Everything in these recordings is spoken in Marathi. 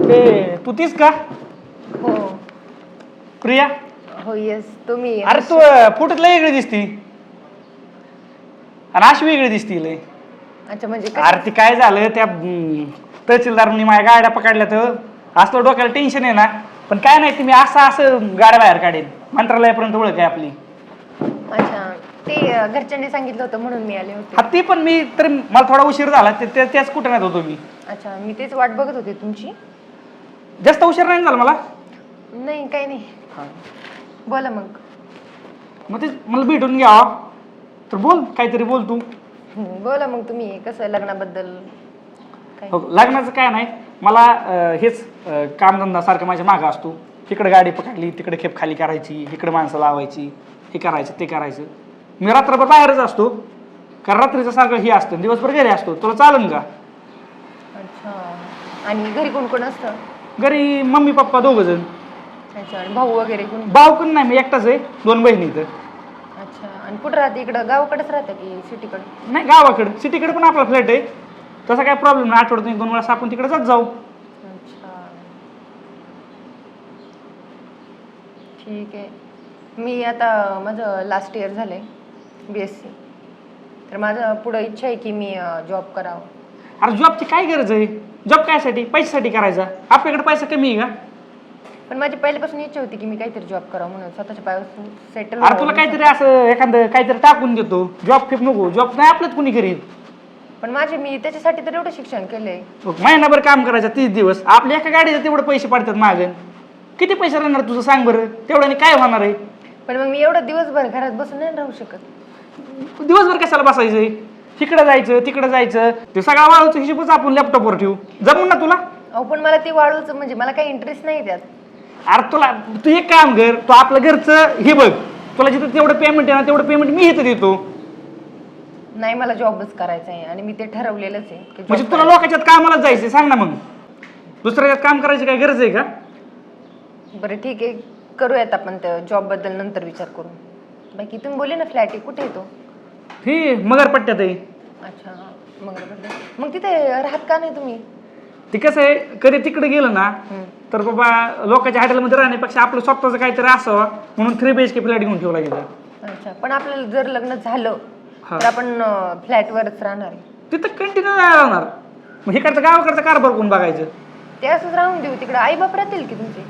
ते तू तीच का हो प्रिया हो येस तुम्ही अरे तू फोटोत लय वेगळी दिसती आणि अशी वेगळी दिसती लय अच्छा म्हणजे काय अरे ती काय झालं त्या हम्म, तहसीलदारांनी माझ्या गाड्या पकडल्या तर असलं डोक्याला टेन्शन आहे ना पण काय नाही ती मी असं असं गाड्या बाहेर काढेन मंत्रालयापर्यंत ओळख आहे आपली अच्छा ते अं, घरच्यांनी सांगितलं होतं म्हणून मी आले होते हा ती पण मी तर मला थोडा उशीर झाला ते- ते- त्याच कुठं नाही होतो मी अच्छा मी तेच वाट बघत होते. तुमची? जास्त उशीर नाही झाला मला? नाही काही नाही. बोला मग. मग ते मला भेटून घ्यावा तर बोल काहीतरी बोल तू. हम्म, बोला मग तुम्ही कसं लग्नाबद्दल? काय? हो, लग्नाचं काय नाही. मला अं, हेच अं, कामधंदा सारखं माझ्या मागं असतो. तिकडे गाडी पकडली तिकडे खेप खाली करायची इकडे माणसं लावायची हे करायचं ते करायचं. मी रात्रभर बाहेरच असतो. कारण रात्रीचं सारखं हे असतं. दिवसभर घरी असतो. तुला चालेल का? आणि घरी कोण कोण असतं? घरी मम्मी पप्पा दोघं जण. अच्छा आणि भाऊ वगैरे कोण? भाऊ पण नाही मी एकटाच आहे. दोन बहिणी इथं. अच्छा आणि कुठं राहते इकडं? गावाकडेच राहतं की सिटीकडे? नाही गावाकडं. सिटीकडे पण आपला फ्लॅट आहे. तसा काय प्रॉब्लेम नाही. आठवड्यातून एक दोन वेळा आपण तिकडे जात जाऊ. अच्छा. ठीक आहे. मी आता माझं लास्ट इयर झालं आहे बी एस सी तर माझं पुढं इच्छा आहे की मी जॉब करावं. अरे जॉबची काय गरज आहे? जॉब कायसाठी? पैशासाठी करायचा. आपल्याकडे पैसा कमी आहे का? पण माझी पहिल्यापासून इच्छा होती की मी काहीतरी जॉब करावं म्हणून. स्वतःच्या पायावर सेटल अरे तुला काहीतरी असं एखादं काहीतरी टाकून देतो. जॉब फिप नको. जॉब नाही आपल्यात कुणी करीत पण माझे मी त्याच्यासाठी तर एवढं शिक्षण केलंय. मग महिनाभर काम करायचं तीस दिवस. आपल्या एका गाडीचे तेवढे पैसे पडतात मागं. किती पैसे राहणार तुझं सांग बरं? तेवढ्याने काय होणार आहे? पण मग मी एवढं दिवसभर घरात बसून नाही राहू शकत. दिवसभर कशाला बसायचंय? तिकडं जायचं तिकडं जायचं. ते सगळा वाळूचं हिशोबच आपण लॅपटॉपवर ठेवू. जमून ना तुला? अहो पण मला ते वाळूचं म्हणजे मला काही इंटरेस्ट नाही त्यात. अरे तुला तू एक काम कर तू आपलं घरचं हे बघ. तुला जिथं तेवढं पेमेंट आहे ना तेवढं पेमेंट मी इथं देतो. नाही मला जॉबच करायचा आहे आणि मी ते ठरवलेलंच आहे की job म्हणजे तुला लोकांच्यात कामालाच जायचं सांग ना मग. दुसऱ्याच्यात काम करायची काय गरज आहे का? करायचं. बरं ठीक आहे. करूयात आपण त्या जॉबबद्दल नंतर विचार करू बाकी तुम्ही बोलले ना फ्लॅट आहे. कुठे येतो ही मगर पट्ट्यात आहे. अच्छा मग तिथे राहत का नाही तुम्ही? ते कसं आहे कधी तिकडे गेलं ना. तर बाबा लोकांच्या हॉटेलमध्ये राहण्यापेक्षा आपलं स्वतःचं काहीतरी असावं म्हणून three B H K flat घेऊन ठेवला गेलं. अच्छा पण आपल्याला जर लग्न झालं हा. तर आपण फ्लॅटवरच राहणार. आहे तिथं कंटिन्यू नाही राहणार. मग इकडचं गावाकडचा कारभार कोण बघायचं? ते असंच राहून देऊ तिकडे. आई बाप राहतील की तुमचे?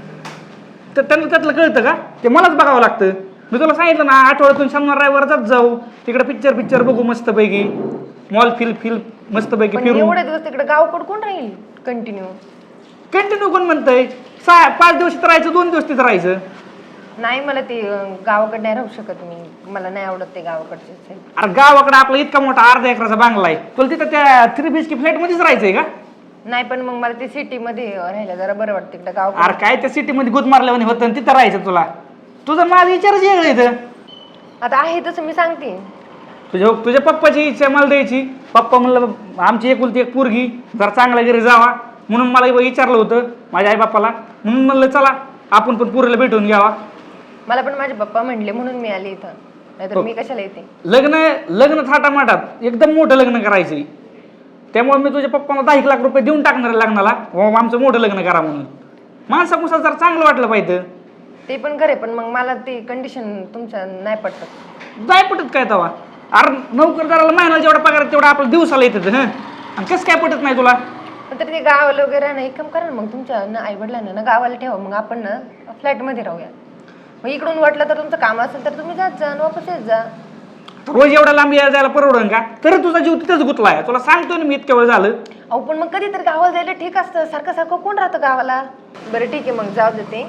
तर त्यांना त्यातलं कळतं का? ते मलाच बघावं लागतं. मी तुला सांगितलं ना आठवड्यातून शनिवार रविवार जात जाऊ. तिकडे पिक्चर पिक्चर बघू मस्तपैकी. मॉल फिल फिल मस्तपैकी पण फिरू एवढे दिवस तिकडे गावकड कोण राहील? कंटिन्यू कंटिन्यू कोण म्हणतंय? सहा पाच दिवस तिथं राहायचं दोन दिवस तिथं राहायचं. नाही मला ते अं, गावाकडे नाही राहू शकत मी. मला नाही आवडत ते गावाकडचे. अरे गावाकडे आपला इतका मोठा अर्धा एकराचा बांगला आहे. तुला तिथं त्या थ्री बी एच के फ्लॅटमध्येच राहायचंय का? नाही पण मग मला ते सिटीमध्ये राहायला जरा बरं वाटतं तिकडे गावाकडे. अरे काय त्या सिटीमध्ये गुद मारल्याने होतं आणि तिथं राहायचं तुला? तुझं माझा विचारच वेगळं इथं. आता आहे तसं मी सांगते. तुझ्या तुझ्या पप्पाची इच्छा मला द्यायची. पप्पा म्हणलं आमची एकुलती एक पोरगी जरा चांगल्या घरी जावा. म्हणून मला विचारलं होतं माझ्या आई बाप्पाला म्हणून म्हणलं चला आपण पण पोरीला भेटून घ्यावा. मला पण माझे पप्पा म्हणले म्हणून मी आले इथं. नाहीतर मी कशाला येते? लग्न लग्न थाटामाटात. एकदम मोठं लग्न करायचंय. त्यामुळे मी तुझ्या पप्पाला दहा एक लाख रुपये देऊन टाकणार लग्नाला. हो आमचं मोठं लग्न करा म्हणून. माणसा कुसा जरा चांगलं वाटलं पाहिजे. ते पण खरे पण मग मला ते कंडिशन तुमच्या नाही पटत. जाय पटत काय तवा? अरे नोकरदाराला महिन्याला जेवढा पगार आहे तेवढा आपल्या दिवसाला येतं हं? आणि कसं काय पटत नाही तुला? पण तरी ते गावाला वगैरे ना एक काम करा ना मग तुमच्या ना आई वडिलांना ना गावाला ठेवा मग आपण ना फ्लॅटमध्ये राहूया. मग इकडून वाटलं तर तुमचं काम असेल तर तुम्ही जात जा आणि वापस येत जा. रोज एवढा लांब यायला जायला परवडन का? तरी तुझा जीव तिथंच गुतलाय. तुला सांगतो ना मी इतक्या वेळ झालं. अहो पण मग कधीतरी गावाला जायला ठीक असतं. सारखं सारखं कोण राहतं गावाला? बरं ठीक आहे मग जाऊ देते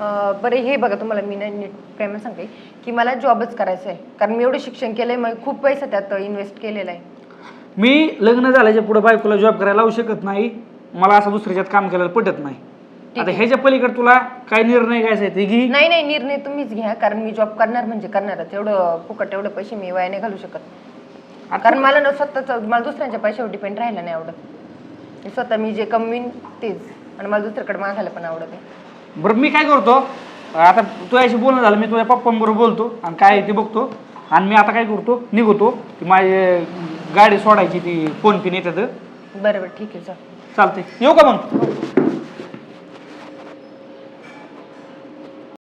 अं, बरं हे बघा तुम्हाला मी नाही नीट प्रेमाने सांगते की मला जॉबच करायचं आहे कारण मी एवढं शिक्षण केलंय मग खूप पैसा त्यात इन्व्हेस्ट केलेला आहे. मी लग्न झाल्याच्या पुढे बायकोला जॉब करायला लावू शकत नाही. मला असं दुसऱ्याच्यात काम करायला पटत नाही. आता ह्याच्या पलीकडे तुला काय निर्णय घ्यायचा आहे ते घे. नाही नाही निर्णय तुम्हीच घ्या. कारण मी जॉब करणार म्हणजे करणारच. एवढं फुकट एवढे पैसे मी वाया नाही घालू शकत कारण मला ना स्वतःच मला दुसऱ्यांच्या पैशावर डिपेंड राहायला नाही आवडत. मी स्वतः मी जे कमवीन तेच. आणि मला दुसऱ्याकडे मागायला पण आवडत आहे बरं मी काय करतो आता तुझ्याशी बोलणं झालं मी तुझ्या पप्पांबरोबर बोलतो आणि काय आहे ते बघतो. आणि मी आता काय करतो निघतो की माझी गाडी सोडायची ती फोन पिन येतात. बरं बरं ठीक आहे चल. चालते येऊ का मग?